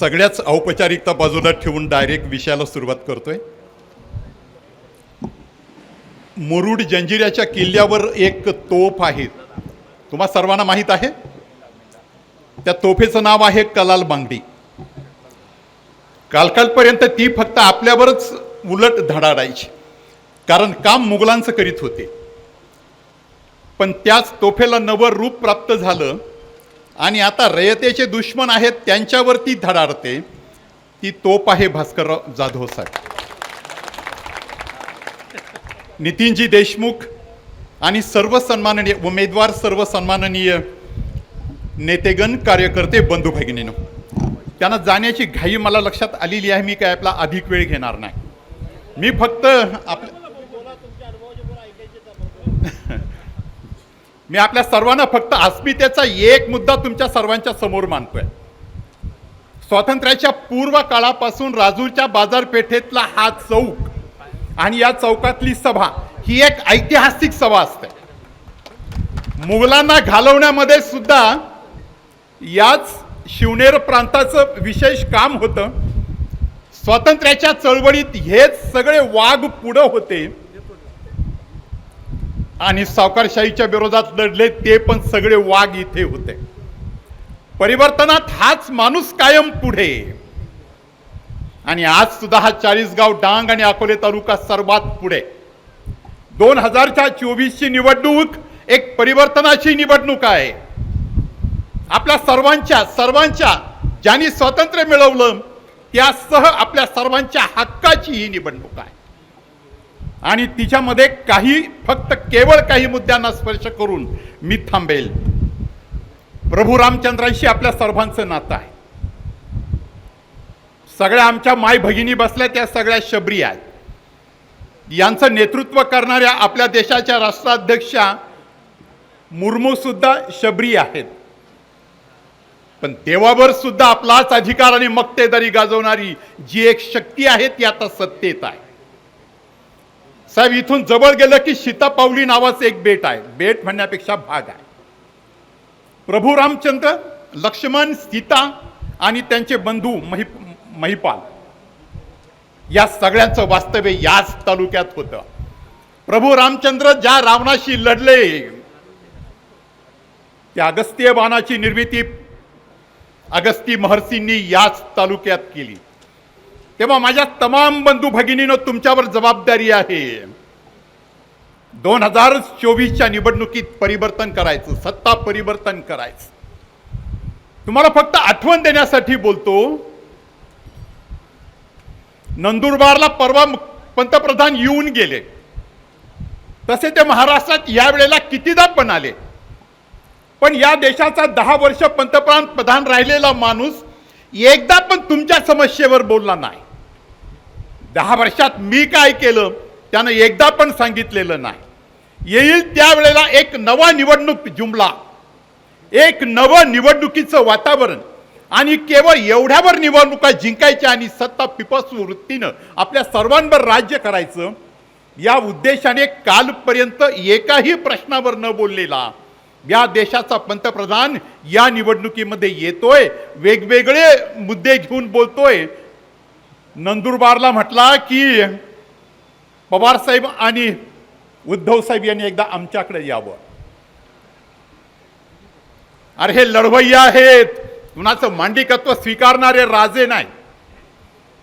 सगळ्याच औपचारिकता बाजूला ठेवून डायरेक्ट विषयाला सुरुवात करतोय. मुरुड जंजिऱ्याच्या किल्ल्यावर एक तोफ आहे. तुम्हा सर्वांना माहीत आहे? त्या तोफेचं नाव आहे कलाल बांगडी. कालकालपर्यंत ती फक्त आपल्यावरच उलट धडाडायची. कारण काम मुघलांचं करीत होते. पण त्याच तोफेला नवं रूप प्राप्त झालं आणि आता रयतेचे दुश्मन आहेत त्यांच्यावरती धडाडते. ती तोप आहे भास्करराव जाधव साहेब नितीनजी देशमुख आणि सर्व सन्माननीय उमेदवार सर्व सन्माननीय नेतेगण कार्यकर्ते बंधू भगिनीनं त्यांना जाण्याची घाई मला लक्षात आलेली आहे मी काय आपला अधिक वेळ घेणार नाही. मी फक्त आपल्या मी आपल्या सर्वांना फक्त अस्मितेचा एक मुद्दा तुमच्या सर्वांच्या समोर मानतोय. स्वातंत्र्याच्या पूर्व काळापासून राजूरच्या बाजारपेठेतला हा चौक आणि या चौकातली सभा ही एक ऐतिहासिक सभा असते. मुघलांना घालवण्यामध्ये सुद्धा याच शिवनेर प्रांताचं विशेष काम होतं. स्वातंत्र्याच्या चळवळीत हेच सगळे वाघ पुढं होते. आणि सावकारशाहीच्या विरोधात लढले ते पण सगळे वाघ इथे होते. परिवर्तनात हाच माणूस कायम पुढे. आणि आज सुद्धा हा चाळीसगाव डांग आणि अकोले तालुका सर्वात पुढे. दोन हजारच्या चोवीसची निवडणूक एक परिवर्तनाची निवडणूक आहे. आपल्या सर्वांच्या सर्वांच्या ज्यांनी स्वातंत्र्य मिळवलं त्यासह आपल्या सर्वांच्या हक्काची ही निवडणूक आहे. आणि तिच्यामध्ये काही फक्त केवळ काही मुद्द्यांना स्पर्श करून मी थांबेल. प्रभू रामचंद्रांशी आपल्या सर्वांचं नातं आहे. सगळ्या आमच्या माय भगिनी बसल्या त्या सगळ्या शबरी आहेत. यांचं नेतृत्व करणाऱ्या आपल्या देशाच्या राष्ट्राध्यक्षा मुर्मू सुद्धा शबरी आहेत. पण देवावर सुद्धा आपलाच अधिकार आणि मक्तेदारी गाजवणारी जी एक शक्ती आहे ती आता सत्तेत आहे. साहेब इथून जवळ गेलं की सीतापावली नावाचं एक बेट आहे. बेट म्हणण्यापेक्षा भाग आहे. प्रभू रामचंद्र लक्ष्मण सीता आणि त्यांचे बंधू महि महिपाल. या सगळ्यांचं वास्तव्य याच तालुक्यात होतं. प्रभू रामचंद्र ज्या रावणाशी लढले त्या अगस्त्य बाणाची निर्मिती अगस्ती महर्षींनी याच तालुक्यात केली. तेव्हा माझ्या तमाम बंधू भगिनीनं तुमच्यावर जबाबदारी आहे. दोन हजार चोवीसच्या निवडणुकीत परिवर्तन करायचं सत्ता परिवर्तन करायचं. तुम्हाला फक्त आठवण देण्यासाठी बोलतो नंदुरबारला परवा पंतप्रधान येऊन गेले. तसे ते महाराष्ट्रात या वेळेला कितीदा पण आले. पण या देशाचा दहा वर्ष पंतप्रधान प्रधान राहिलेला माणूस एकदा पण तुमच्या समस्येवर बोलला नाही. दहा वर्षात मी काय केलं त्यानं एकदा पण सांगितलेलं नाही. येईल त्यावेळेला एक नवा निवडणूक जुमला. एक नवं निवडणुकीचं वातावरण. आणि केवळ एवढ्यावर निवडणुका जिंकायच्या आणि सत्ता पिपस वृत्तीनं आपल्या सर्वांवर राज्य करायचं या उद्देशाने कालपर्यंत एकाही प्रश्नावर न बोललेला या देशाचा पंतप्रधान या निवडणुकीमध्ये येतोय वेगवेगळे मुद्दे घेऊन बोलतोय नंदुरबारला म्हटला की पवार साहेब आणि उद्धव साहेब यांनी एकदा आमच्याकडे यावं. अरे हे लढवय्या आहेत. कुणाचं मांडिकत्व स्वीकारणारे राजे नाही.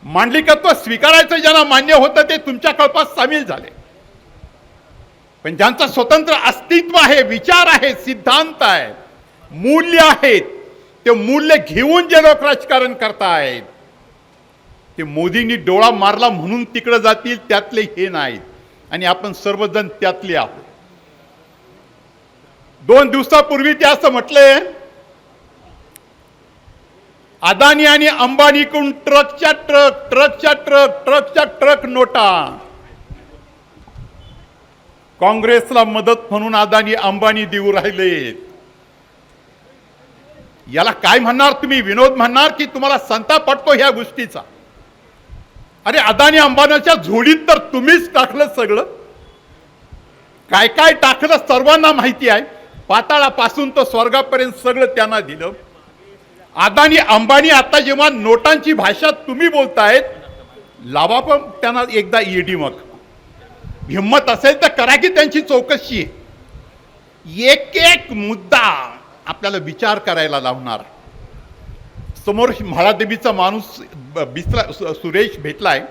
मांडलिकत्व स्वीकारायचं ज्यांना मान्य होतं ते तुमच्या कळपात सामील झाले. पण ज्यांचं स्वतंत्र अस्तित्व आहे विचार आहे सिद्धांत आहे मूल्य आहेत ते मूल्य घेऊन जे लोक राजकारण करतायत ते मोदींनी डोळा मारला म्हणून तिकडं जातील त्यातले हे नाहीत. आणि आपण सर्वजण त्यातले आहोत. दोन दिवसापूर्वी ते असं म्हटले अदानी आणि अंबानीकडून ट्रकच्या ट्रक ट्रकच्या ट्रक ट्रकच्या ट्रक नोटा. काँग्रेसला मदत म्हणून अदानी अंबानी देऊ राहिले याला काय म्हणणार तुम्ही? विनोद म्हणणार की तुम्हाला संताप पडतो ह्या गोष्टीचा? अरे अदानी अंबानीच्या झोडीत तर तुम्हीच टाकलं सगळं. काय काय टाकलं सर्वांना माहिती आहे. पाताळापासून तर स्वर्गापर्यंत सगळं त्यांना दिलं. अदानी अंबानी आता जेव्हा नोटांची भाषा तुम्ही बोलतायत लावा पण त्यांना एकदा ईडी मग. हिंमत असेल तर करा की त्यांची चौकशी. एक एक मुद्दा आपल्याला विचार करायला लावणार. समोर म्हाळादेवीचा माणूस बिसला सुरेश सुरेश भेटलाय.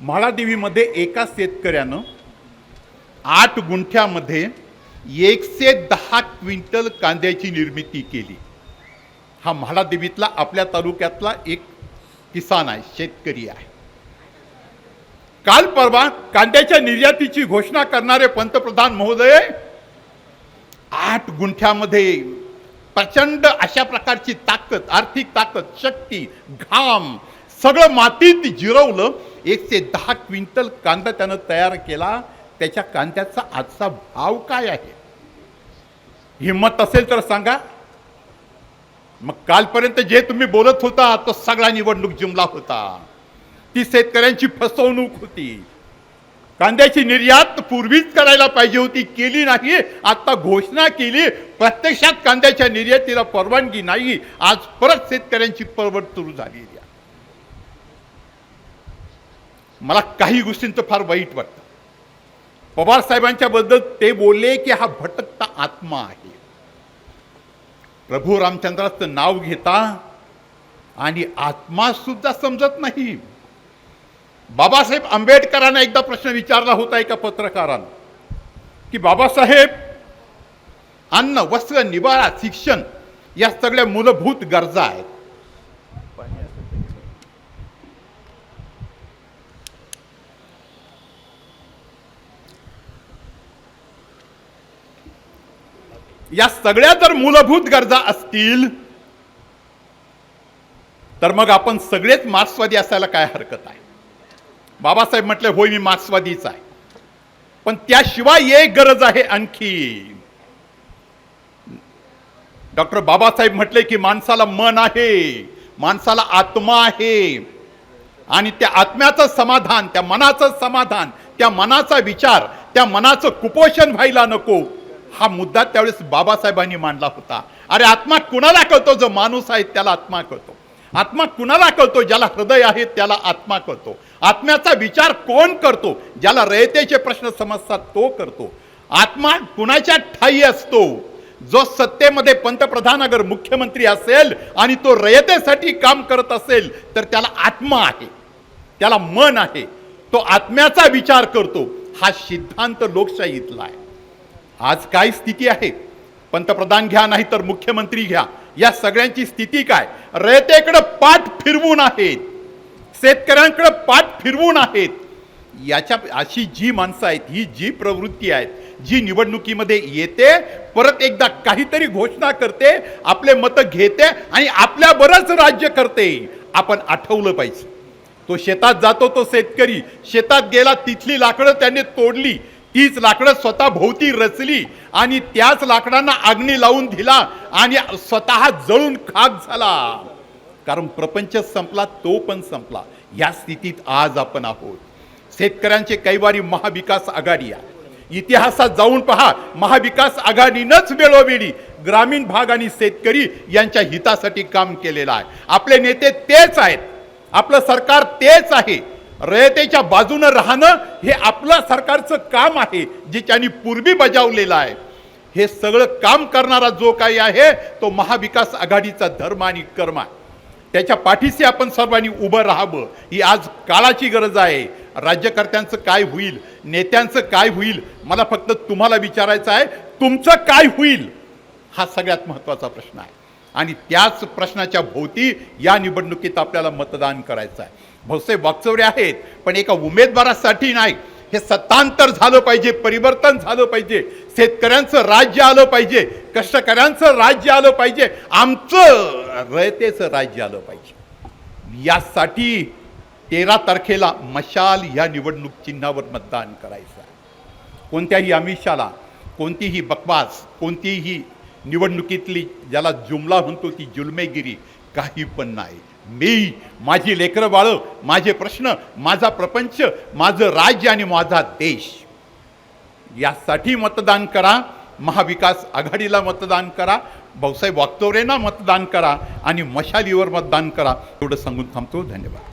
म्हाळादेवीमध्ये एका शेतकऱ्यानं आठ गुंठ्यामध्ये एकशे दहा क्विंटल कांद्याची निर्मिती केली. हा म्हाळादेवीतला आपल्या तालुक्यातला एक किसान आहे शेतकरी आहे. काल परवा कांद्याच्या निर्यातीची घोषणा करणारे पंतप्रधान महोदय आठ गुंठ्यामध्ये प्रचंड अशा प्रकारची ताकद आर्थिक ताकद शक्ती घाम सगळं मातीत जिरवलं. एकशे दहा क्विंटल कांदा त्यानं तयार केला. त्याच्या कांद्याचा आजचा भाव काय आहे? हिंमत असेल तर सांगा. मग कालपर्यंत जे तुम्ही बोलत होता तो सगळा निवडणूक जिमला होता. ती शेतकऱ्यांची फसवणूक होती. कांद्याची निर्यात पूर्वीच करायला पाहिजे होती केली नाही. आता घोषणा केली प्रत्यक्षात कांद्याच्या निर्यातीला परवानगी नाही. आज परत शेतकऱ्यांची परवड सुरू झाली मला काही गोष्टींचं फार वाईट वाटतं. पवार साहेबांच्या बद्दल ते बोलले की हा भटकता आत्मा आहे. प्रभू रामचंद्राचं नाव घेता आणि आत्मा सुद्धा समजत नाही. बाबासाहेब आंबेडकरांना एकदा प्रश्न विचारला होता एका पत्रकारानं की बाबासाहेब अन्न वस्त्र निवारा शिक्षण या सगळ्या मूलभूत गरजा आहेत. या सगळ्या जर मूलभूत गरजा असतील तर मग आपण सगळेच मार्क्सवादी असायला काय हरकत आहे? बाबासाहेब म्हटले होय मी मार्क्सवादीच आहे. पण त्याशिवाय एक गरज आहे आणखी. डॉक्टर बाबासाहेब म्हटले की माणसाला मन आहे माणसाला आत्मा आहे. आणि त्या आत्म्याचं समाधान त्या मनाचं समाधान त्या मनाचा विचार त्या मनाचं कुपोषण व्हायला नको हा मुद्दा त्यावेळेस बाबासाहेबांनी मांडला होता. अरे आत्मा कुणाला कळतो? जो माणूस आहे त्याला आत्मा कळतो. आत्मा कुणाला कळतो? ज्याला हृदय आहे त्याला आत्मा कळतो. आत्म्याचा विचार कोण करतो? ज्याला रयतेचे प्रश्न समजतात तो करतो. आत्मा कुणाच्या ठाई असतो? जो सत्तेमध्ये पंतप्रधान अगर मुख्यमंत्री असेल आणि तो रयतेसाठी काम करत असेल तर त्याला आत्मा आहे. त्याला मन आहे. तो आत्म्याचा विचार करतो. हा सिद्धांत लोकशाहीतला आहे. आज काय स्थिती आहे? पंतप्रधान घ्या नाही तर मुख्यमंत्री घ्या. या सगळ्यांची स्थिती काय? रयतेकडे पाठ फिरवून आहेत. शेतकऱ्यांकडे पाठ फिरवून आहेत. याच्या अशी जी माणसं आहेत ही जी प्रवृत्ती आहेत जी निवडणुकीमध्ये येते परत एकदा काहीतरी घोषणा करते आपले मतं घेते आणि आपल्या बरंच राज्य करते. आपण आठवलं पाहिजे. तो शेतात जातो तो शेतकरी. शेतात गेला तिथली लाकडं त्याने तोडली. तीच लाकडं स्वतः भोवती रचली आणि त्याच लाकडांना आग्नी लावून दिला आणि स्वतः जळून खाक झाला. कारण प्रपंच संपला तो पण संपला. या स्थितीत आज आपण आहोत. शेतकऱ्यांचे कैवारी महाविकास आघाडी आहे इतिहासात जाऊन पहा महाविकास आघाडीनंच वेळोवेळी ग्रामीण भाग आणि शेतकरी यांच्या हितासाठी काम केलेलं आहे. आपले नेते तेच आहेत. आपलं सरकार तेच आहे. रयतेच्या बाजूनं राहणं हे आपलं सरकारचं काम आहे जे त्यांनी पूर्वी बजावलेलं आहे. हे सगळं काम करणारा जो काही आहे तो महाविकास आघाडीचा धर्म आणि कर्म आहे. त्याच्या पाठीशी आपण सर्वांनी उभं राहावं ही आज काळाची गरज आहे. राज्यकर्त्यांचं काय होईल नेत्यांचं काय होईल मला फक्त तुम्हाला विचारायचं आहे तुमचं काय होईल हा सगळ्यात महत्त्वाचा प्रश्न आहे. आणि त्याच प्रश्नाच्या भोवती या निवडणुकीत आपल्याला मतदान करायचं आहे. भाऊसाहेब वाकचौरे आहेत पण एका उमेदवारासाठी नाही. हे सत्तांतर झालं पाहिजे परिवर्तन झालं पाहिजे शेतकऱ्यांचं राज्य आलं पाहिजे कष्टकऱ्यांचं राज्य आलं पाहिजे आमचं रयतेचं राज्य आलं पाहिजे. यासाठी तेरा तारखेला मशाल या निवडणूक चिन्हावर मतदान करायचं आहे. कोणत्याही अमिषाला कोणतीही बकवास कोणतीही निवडणुकीतली ज्याला जुमला म्हणतो ती जुलमेगिरी काही पण नाही. मी माझी लेकरं बाळं माझे प्रश्न माझा प्रपंच माझं राज्य आणि माझा देश. यासाठी मतदान करा महाविकास आघाडीला मतदान करा भाऊसाहेब वागतोरेंना मतदान करा आणि मशालीवर मतदान करा. एवढं सांगून थांबतो. धन्यवाद.